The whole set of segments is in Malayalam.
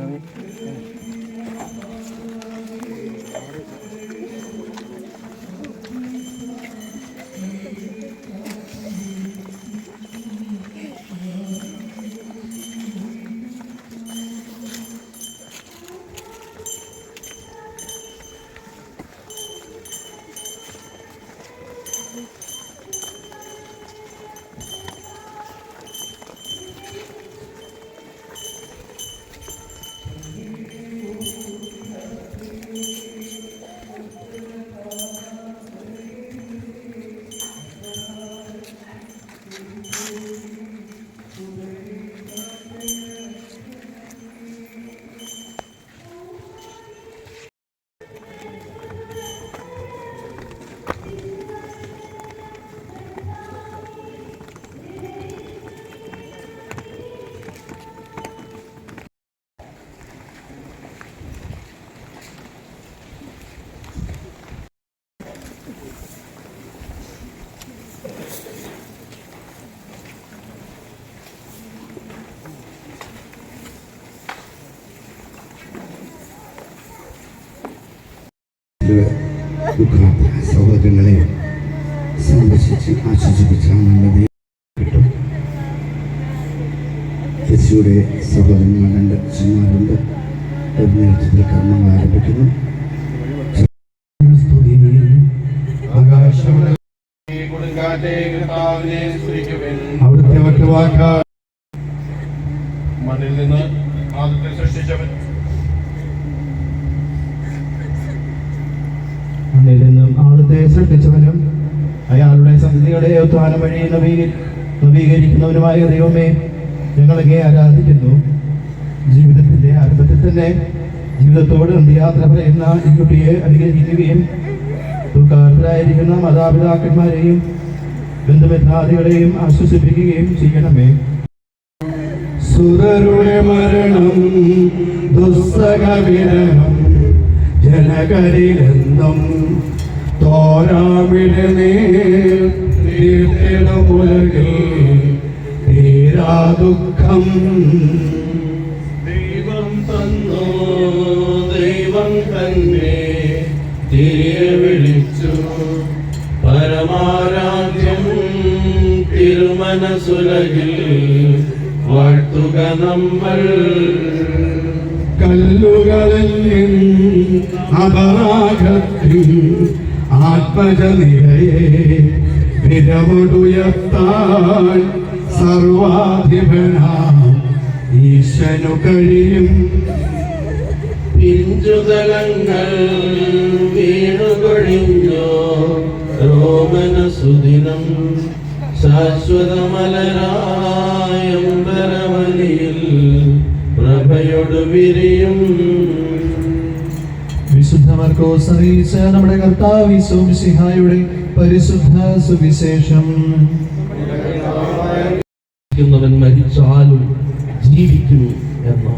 Evet. തിരിച്ചാ സഹോദരങ്ങളെ സന്ദർശിച്ച് ആശ്വസിപ്പിച്ചാൽ നല്ലത് കിട്ടും. യേശുവിടെ സഹോദരന്മാർ രണ്ട് അച്ഛന്മാരുണ്ട്. ഒരു നേതൃത്വത്തിൽ കർമ്മങ്ങൾ ആരംഭിക്കുന്നു. അവിടുത്തെ മറ്റു വാക്കാൽ മണ്ണിൽ നിന്ന് ആദ്യത്തെ സൃഷ്ടിച്ചവൻ. നിന്നും സൃഷ്ടിച്ചവനും അയാളുടെ സന്ധിയുടെ ഉത്ഥാനം വഴി നവീക നവീകരിക്കുന്നവനുമായ ദൈവമേ ഞങ്ങളൊക്കെ ആരാധിക്കുന്നു. ജീവിതത്തിന്റെ ആരംഭത്തിൽ തന്നെ ജീവിതത്തോട് യാത്ര പറയുന്ന ഈ കുട്ടിയെ അനുഗ്രഹിക്കുകയും ദുഃഖാർത്ഥരായിരിക്കുന്ന മാതാപിതാക്കന്മാരെയും ബന്ധുമിത്രാദികളെയും ആശ്വസിപ്പിക്കുകയും ചെയ്യണമേ. സുരരുടെ മരണം ദുസ്സഹവിരണം ജനകരിലെന്നും തോരാവിടെ നീർത്തിടുമുലകിൽ തീരാ ദുഃഖം ദൈവം തന്നു? ദൈവം തന്നെ തിരികെ വിളിച്ചു പരമാരാധ്യം തിരുമനസുലകിൽ വാഴ്ത്തുക നമ്മൾ. കല്ലുകളിൽ അപരാഗത്തിൽ ആത്മജനിരയെ വിരവടുയർത്താൻ സർവാധിപനാം ഈശനു കഴിയും പിഞ്ചുതലങ്ങൾ വീണുകൊഴിഞ്ഞോ രോമന സുദിനം ശാശ്വതമലരായമ്പരവനിയിൽ പ്രഭയൊടു വിരിയും വിശുദ്ധ മർക്കോസ് അറിയിച്ച നമ്മുടെ കർത്താവ് സിഹായുടെ പരിശുദ്ധ സുവിശേഷം. മരിച്ചാലും ജീവിക്കും എന്ന്?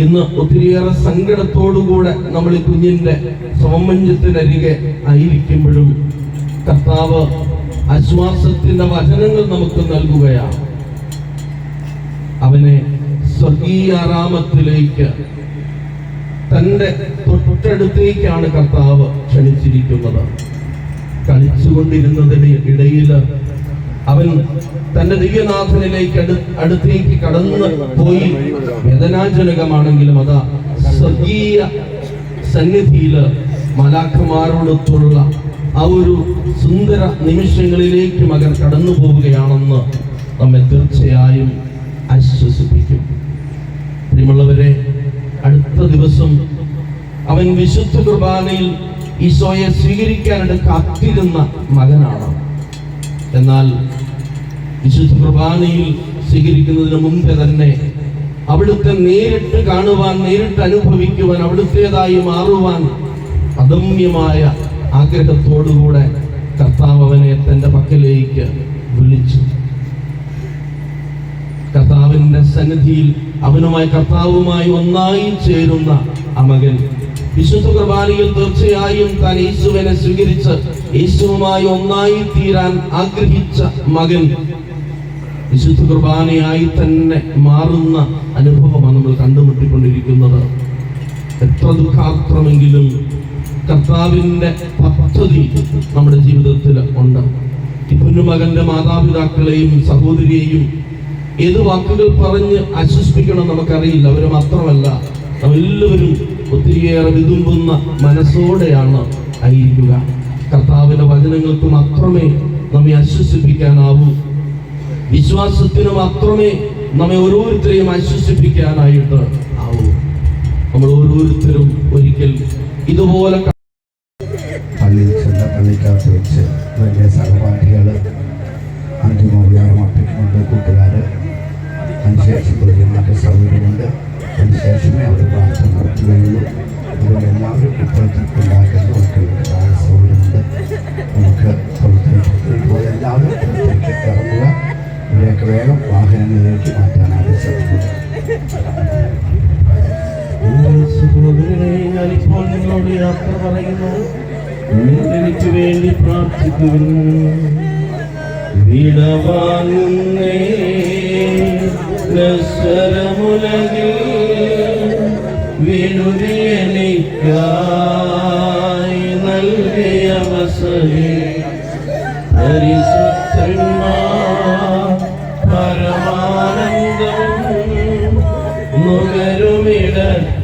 ഇന്ന് ഒത്തിരിയേറെ സങ്കടത്തോടുകൂടെ നമ്മൾ ഈ കുഞ്ഞിന്റെ സോമഞ്ചത്തിനരികെ ആയിരിക്കുമ്പോഴും കർത്താവ് ആശ്വാസത്തിന്റെ വചനങ്ങൾ നമുക്ക് നൽകുകയാണ്. അവനെ സ്വർഗീയ സ്വർഗീയാറാമത്തിലേക്ക് തന്റെ തൊട്ടടുത്തേക്കാണ് കർത്താവ് ക്ഷണിച്ചിരിക്കുന്നത്. കളിച്ചുകൊണ്ടിരുന്നതിന് ഇടയിൽ അവൻ തന്റെ ദിവ്യനാഥനിലേക്ക് അടു അടുത്തേക്ക് കടന്നു പോയി. വേദനാജനകമാണെങ്കിലും അതാ സ്വർഗീയ സന്നിധിയിൽ മലാഖമാരോടൊത്തുള്ള ആ ഒരു സുന്ദര നിമിഷങ്ങളിലേക്ക് മകൻ കടന്നു പോവുകയാണെന്ന് നമ്മെ തീർച്ചയായും ആശ്വസിപ്പിക്കും. പ്രിയമുള്ളവരെ അടുത്ത ദിവസം അവൻ വിശുദ്ധ കുർബാനയിൽ ഈശോയെ സ്വീകരിക്കാനായിട്ട് കാത്തിരുന്ന മകനാണ്. എന്നാൽ വിശുദ്ധ കുർബാനയിൽ സ്വീകരിക്കുന്നതിന് മുമ്പേ തന്നെ അവിടുത്തെ നേരിട്ട് കാണുവാൻ നേരിട്ട് അനുഭവിക്കുവാൻ അവിടുത്തേതായി മാറുവാൻ അദമ്യമായ ആഗ്രഹത്തോടുകൂടെ കർത്താവ് അവനെ തന്റെ പക്കലേക്ക് വിളിച്ചു. കർത്താവിന്റെ സന്നിധിയിൽ അവനുമായി കർത്താവുമായി ഒന്നായി ചേരുന്ന ആ മകൻ. വിശുദ്ധ കുർബാനയിൽ തീർച്ചയായും താൻ യേശുവിനെ സ്വീകരിച്ച് യേശുവുമായി ഒന്നായി തീരാൻ ആഗ്രഹിച്ച മകൻ വിശുദ്ധ കുർബാനയായി തന്നെ മാറുന്ന അനുഭവമാണ് നമ്മൾ കണ്ടുമുട്ടിക്കൊണ്ടിരിക്കുന്നത്. എത്ര ദുഃഖാത്രമെങ്കിലും കർത്താവിന്റെ പദ്ധതി നമ്മുടെ ജീവിതത്തിൽ ഉണ്ട്. ഈ മാതാപിതാക്കളെയും സഹോദരിയെയും ഏത് വാക്കുകൾ പറഞ്ഞ് ആശ്വസിപ്പിക്കണം നമുക്കറിയില്ല. അവർ മാത്രമല്ല എല്ലാവരും ഒത്തിരിയേറെ വിതുമ്പുന്ന മനസ്സോടെയാണ് ആയിരിക്കുക. കർത്താവിന്റെ വചനങ്ങൾക്ക് മാത്രമേ നമ്മെ ആശ്വസിപ്പിക്കാനാവൂ. വിശ്വാസത്തിന് മാത്രമേ നമ്മെ ഓരോരുത്തരെയും ആശ്വസിപ്പിക്കാനായിട്ട് ആവൂ. നമ്മൾ ഓരോരുത്തരും ഒരിക്കൽ ഇതുപോലെ പള്ളിയിൽ ചെന്ന പള്ളിക്കകത്ത് വെച്ച് വലിയ സഹപാഠികൾ വേഗം വാഹനങ്ങളിലേക്ക് മാറ്റാനായിട്ട് സഹോദരനെ ഞാനിപ്പോൾ നിങ്ങളോട് യാത്ര പറയുന്നു. എനിക്ക് വേണ്ടി പ്രാർത്ഥിക്കുന്നു. വിടവാങ്ങുന്നേ നശ്വരമുലകിൽ വിടുതിയെനിക്കായി നൽകിയ അവസരം പരിശുദ്ധന്മാർ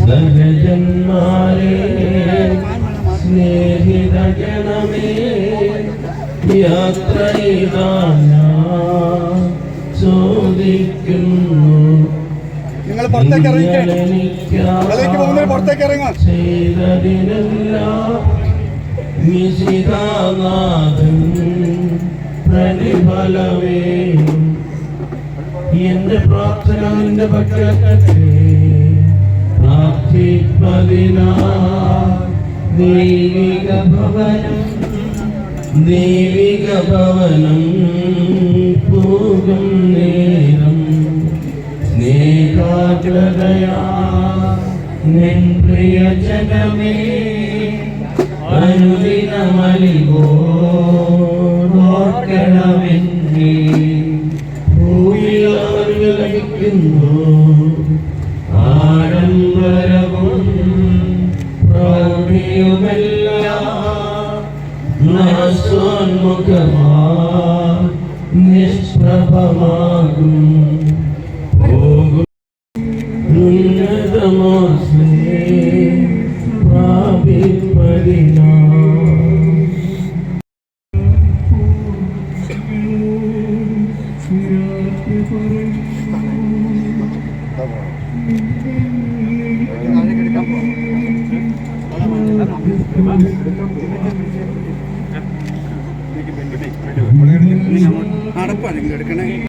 സഹജന്മാരെ സ്നേഹിത ജനമേ യാത്ര ഇതാ ഞാൻ ചോദിക്കുന്നു നിങ്ങൾ പുറത്തേക്ക് ഇറങ്ങിക്കേ പുറത്തേക്ക് ചെയ്തതിനെല്ലാം പ്രതിഫലമേയും എന്റെ പ്രാർത്ഥന നിന്റെ പ്രാർത്ഥിപ്പതിനാ ദൈവിക ഭവനം ദൈവിക ഭവനം പോകും നേരം. സ്നേഹാഗ്രതയാ നിൻ പ്രിയ ജനമേ അനുദിനമലിവോർക്കണമെന്നേ നിഷ്പ്രഭമാകും. പോകും പ്രാപിപ്പതിനാ. നടപ്പാണ് നിങ്ങൾ എടുക്കണേ.